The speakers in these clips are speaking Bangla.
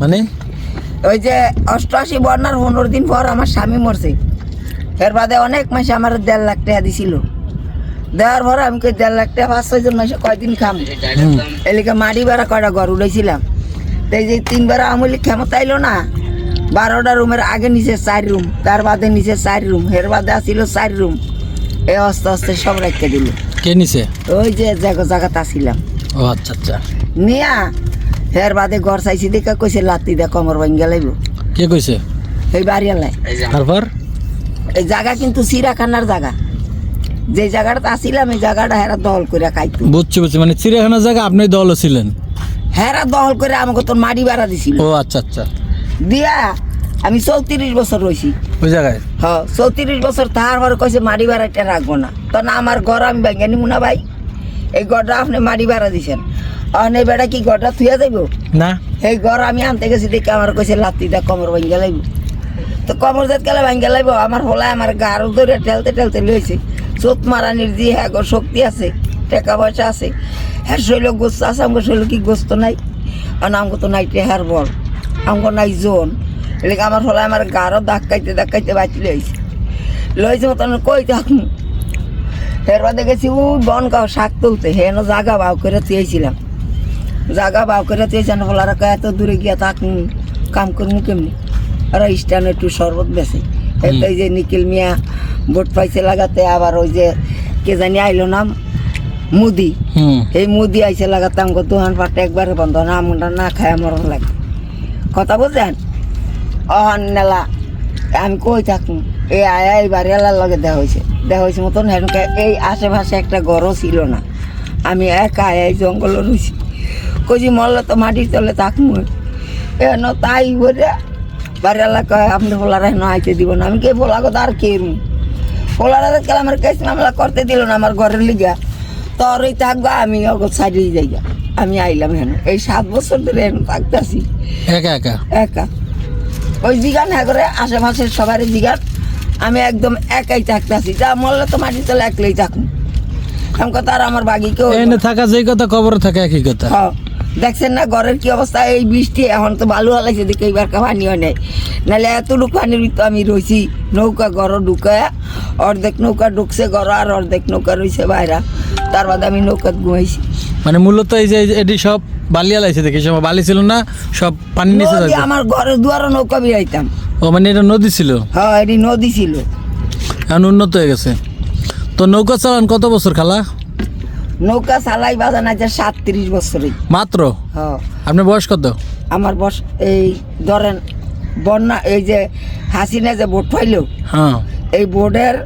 মানে? ওই যে অষ্টআশি বন্যার পনেরো দিন পর আমার স্বামী মরছে। এর বাদে অনেক মাসে আমার দেড় লাখ টাকা দিছিল। দেওয়ার পর আমি কই দেড় লাখ টাকা পাঁচ ছয়জন মাসে কয়দিন খাম? এলিকে মাটি ভাড়া কয়টা ঘর উঠেছিলাম তো এই যে তিনবার আমলি ক্ষমতা আইলো না বারোটা রুমের আগে নিচে চার রুম তার বাদে নিচে চার রুম এর বাদে আসিল চার রুম। এই আস্তে আস্তে সব রেখে দিল। কে নিছে? ওই যে জায়গা জায়গাতে আসিলাম। ও আচ্ছা আচ্ছা। নিয়া এর বাদে ঘর চাইছি দেখে কইছে লাত্তি দে কমর ভাঙ্গা লাগব কে কইছে? এই বাড়িয়ালায় তারপর এই জায়গা কিন্তু চিড়াখানার জায়গা। যে জায়গাটা আসিলাম এই জায়গাটা হেরা দহল করে খাইতো। বুঝছি বুঝছি। মানে চিড়িয়াখানার জায়গা আপনি দল ছিলেন? হেরা দহল করে আমাকে তোর মাটি ভাড়া দিছিল। ও আচ্ছা আচ্ছা। দিয়া আমি চৌত্রিশ বছর রয়েছি ওই জায়গায়? হ্যাঁ চৌত্রিশ বছর তারপরে কইছে মাটি ভাড়াটা রাখব না। তো না আমার ঘর আমি ভেঙে নিবো না ভাই। এই ঘরটা আপনি মাটি ভাড়া দিছেন। অনেক বেড়া কি ঘরটা থুয়া যাইব? না। এই ঘর আমি আনতে গেছি দেখে আমার কইছে লাত্তি দা কমর ভাঙ্গা লাগব তো কমর জাত গেলে ভাঙ্গা লাগব আমার হলায় আমার গাড় ধরে ঠেলতে ঠেলতে লইছে চোখ মারানির দিয়ে হ্যাঁ গো শক্তি আছে টাকা পয়সা আছে। হ্যাঁ শৈল গোস্ত আছে আমাকে শৈল কি গোস্ত নাই? আর আমাকে তো নাই টেহার বল আমাকে নাই জোন। এদিকে আমার হলায় আমার গাড়ও ধাক্কাইতে ধাক্কাইতে বাঁচি লইছে লইছে মতন কই থাকুন এর বাদে গেছি ও বন গাও শাক তুলতে হেন জাগা বাউ করে তুইছিলাম জাগা বাউ করে তুইছেন বলার এত দূরে গিয়া থাকুন কাম করব কেমনি? আর স্টান একটু শরবত বেছে এই যে নিখিল মিয়া ভোট পাইছে লাগাতে আবার ওই যে কে জানি আইলো নাম? মুদি। এই মুদি আইসে লাগাতে আমাকে দোকান পাটে একবারে বন্ধ না আমনটা না খায় মরণ লাগে। কথা বুঝছেন? অহন নেলা আমি কই থাকুন এই আয়া এই বাড়িওয়ালার লগে দেওয়া হয়েছে দেওয়া হয়েছে মতন হেনকে এই আশেপাশে একটা ঘরও ছিল না। আমি একা এই জঙ্গল রয়েছি কজি মরলে তো মাটির তলে থাকুন এন তাই বলে বাড়িওয়ালা কয় আপনি বলার হেন আইতে দিব না। আমি কে বলা কথা আর কে রুম বলার কাল আমার কেস মামলা করতে দিল না আমার ঘরের লিগা। তোর ওই থাকব আমি অগত সাইডে যাই আমি আইলাম হেন এই সাত বছর ধরে হেন থাকতেছি। একা একা? একা। ওই জিগান হ্যাঁ করে আশেপাশের সবারই জিগান। আমি একদম একাই থাকতেছি। যা মরলে তো মাটির তলে একলাই থাকুন আমি কথা আর আমার বাগিকেও এনে থাকা যেই কথা কবরে থাকা একই কথা। দেখছেন না ঘরের কি অবস্থা? এই বৃষ্টি এখন তো ভালো হলাইছে দেখে এইবার পানি হয় নাই। নাহলে এতটুকু পানির ভিতর আমি রয়েছি নৌকা ঘর ঢুকায় অর্ধেক নৌকা ঢুকছে ঘর আর অর্ধেক নৌকা রয়েছে বাইরা। তার বাদে আমি নৌকাত ঘুমাইছি। মানে মূলত এই যে এটি সব বালিয়া লাইছে দেখি সব বালি ছিল না সব পানি নিচে আমার ঘরের দুয়ারও নৌকা বিরাইতাম। ও মানে এটা নদী ছিল? হ্যাঁ এটি নদী ছিল। এখন উন্নত হয়ে গেছে। তো নৌকা চালান কত বছর খালা? নৌকা চালাই বাজান আছে সাতত্রিশ বছরে। মাত্র? হ্যাঁ। আপনার বয়স কত? আমার বয়স এই ধরেন বন্যা এই যে হাসিনা যে ভোট পাইলো হ্যাঁ। এই বোর্ডের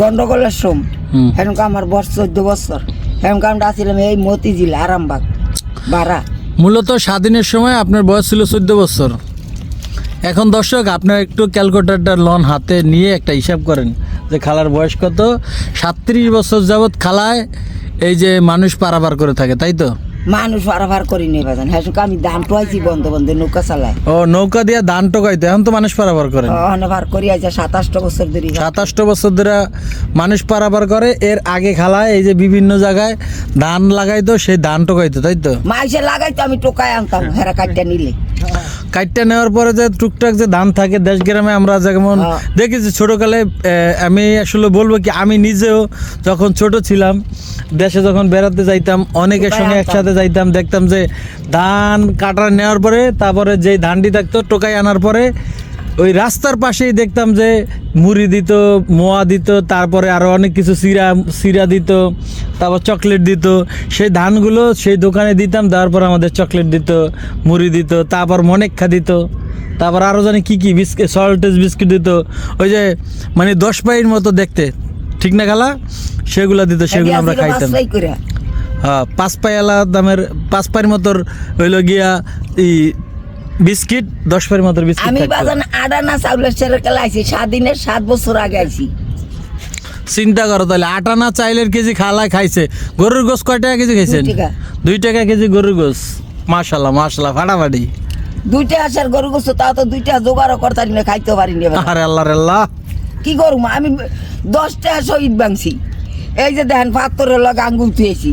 গন্ডগোলের সোম এরকম আমার বয়স চোদ্দ বছর। এরকম আমরা আসছিলাম এই মতিঝিল আরামবাগ বারা। মূলত স্বাধীনের সময় আপনার বয়স ছিল চোদ্দ বছর। এখন দর্শক আপনার একটু ক্যালকুলেটারটা লন হাতে নিয়ে একটা হিসাব করেন। যে খালার বয়স কত? সাতত্রিশ বছর যাবৎ খালায় এই যে মানুষ পারাবার করে থাকে তাই তো? মানুষ পারাভার করি নিয়ে বাজান। হ্যাঁ আমি দাম টোয়াইছি বন্ধ বন্ধ নৌকা চালায় ও নৌকা দিয়ে ধান টোকাইতো এখন তো মানুষ পারাবার করে ওখানে ভার করি আছে সাতাশটা বছর ধরে। সাতাশটা বছর ধরে মানুষ পারাবার করে এর আগে খালায় এই যে বিভিন্ন জায়গায় ধান লাগাইতো সেই ধান টোকাইতো তাই তো? মাইসে লাগাইতো আমি টোকায় আনতাম হেরা কাটটা নিলে। কাইটটা নেওয়ার পরে যে টুকটাক যে ধান থাকে দেশ গ্রামে আমরা যেমন হ্যাঁ। দেখেছি ছোটোকালে আমি আসলে বলব কি আমি নিজেও যখন ছোট ছিলাম দেশে যখন বেড়াতে যাইতাম অনেকের সঙ্গে একসাথে যাইতাম দেখতাম যে ধান কাটা নেওয়ার পরে তারপরে যেই ধানটি থাকতো টোকাই আনার পরে ওই রাস্তার পাশেই দেখতাম যে মুড়ি দিত মোয়া দিত তারপরে আরও অনেক কিছু সিরা সিরা দিত তারপর চকলেট দিত। সেই ধানগুলো সেই দোকানে দিতাম দেওয়ার পর আমাদের চকলেট দিত মুড়ি দিত তারপর মনেক্ষা দিত। তারপর আরও জানি কী কী বিস্কিট সল্টেজ বিস্কিট দিত। ওই যে মানে দশ পাইয়ের মতো দেখতে। ঠিক না খালা? সেগুলো দিত সেগুলো আমরা খাইতাম। হ্যাঁ পাঁচ পাইয়ালা দামের পাঁচ পাইয়ের মতোর হইল গিয়া ই বিস্কিট দশ পাইয়ের মতোর বিস্কিট আমি। বাজান আডানা চাউলের ছেড়ে কেলা আইছি স্বাধীনের সাত বছর আগে আইছি। চিন্তা করো তাহলে আটানা চাইলের কেজি খালা খাইছে। গরুর গোস কয় টাকা কেজি খাইছেন? দুই টাকা। কেজি গরুর গোস মাশাল্লাহ মাশাল্লাহ ফাটাফাটি। দুইটা আসার গরু গোস্ত তাও তো দুইটা জোগাড়ও করতে না খাইতে পারিনি। আরে আল্লাহ আল্লাহ। কি করব আমি দশটা শহীদ বাংছি এই যে দেখেন পাথরের লগ আঙ্গুল থুয়েছি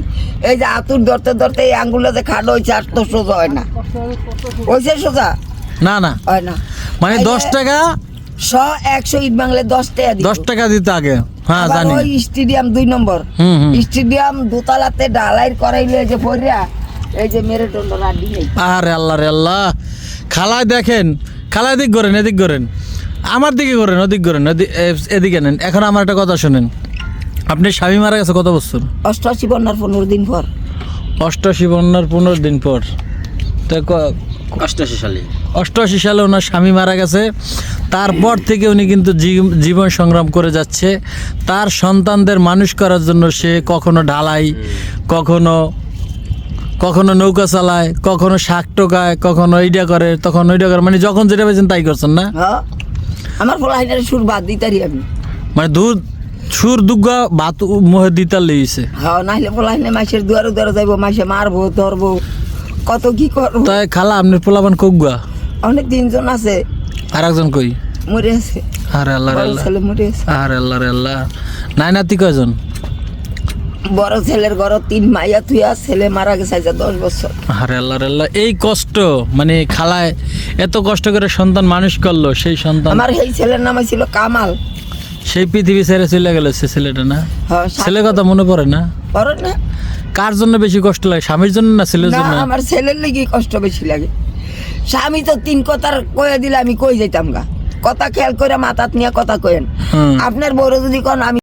এই যে আতুর ধরতে ধরতে এই আঙ্গুলে যে খাটো হয়েছে আর তো সোজা হয় না। সোজা? না না। হয় না। মানে দশ টাকা শ একশো ইট বাংলে দশ টাকা। দশ টাকা দিতে আগে। হ্যাঁ জানি। ওই স্টেডিয়াম দুই নম্বর। স্টেডিয়াম দোতলাতে ডালাই করাইলে যে পড়িয়া এই যে মেরুদণ্ড রাড্ডি নেই। আরে আল্লাহ রে আল্লাহ। খালায় দেখেন খালায় এদিক করেন এদিক করেন। আমার দিকে করেন ওদিক করেন এদিকে নেন। এখন আমার একটা কথা শুনেন। আপনি স্বামী মারা গেছে কত বছর? অষ্টআশি বন্যার পনেরো দিন পর। অষ্টাশি বন্যার পনেরো দিন পর। তা অষ্টাশি সালে। অষ্টআশি সালে ওনার স্বামী মারা গেছে। তারপর থেকে উনি কিন্তু জীবন সংগ্রাম করে যাচ্ছে। তার সন্তানদের মানুষ করার জন্য সে কখনো ঢালাই কখনো কখনো নৌকা চালায় কখনো শাক টোকায় কখনো এইটা করে তখন ওইটা করে। মানে যখন যেটা পেয়েছেন তাই করছেন না? হ্যাঁ। আমার ফলাহিনের সুর বাদ দিতারি আমি। মানে দুধ সুর দুর্গা ভাত মোহে দিতার লেগেছে হ্যাঁ নাহলে ফলাহিনে মাসের দুয়ারে দুয়ারে যাইবো মাসে মারবো ধরবো। কত কি করব? তাই খালা আপনার পোলাবান কোকগুয়া অনেক তিনজন আছে। আর একজন কই? মরে আছে। আরে আল্লাহ রে আল্লাহ। মরে আছে। আরে আল্লাহ রে আল্লাহ। নাই নাতি কয়জন? বড় ছেলের ঘর তিন মাইয়া থুয়া ছেলে মারা গেছে আজ দশ বছর। আরে আল্লাহ রে আল্লাহ। এই কষ্ট মানে খালায় এত কষ্ট করে সন্তান মানুষ করল সেই সন্তান আমার এই ছেলের নাম ছিল কামাল। সেই পৃথিবী ছেড়ে চলে গেল সে ছেলেটা না? ছেলে কথা মনে পড়ে না? পড়ে না। কার জন্য বেশি কষ্ট লাগে স্বামীর জন্য না ছেলের জন্য? আমার ছেলের লেগে কষ্ট বেশি লাগে। স্বামী তো তিন কথার কয়ে দিলে আমি কই যাইতাম গা? কথা খেয়াল করে মাথাত নিয়ে কথা কয়েন। আপনার বড় যদি কোন আমি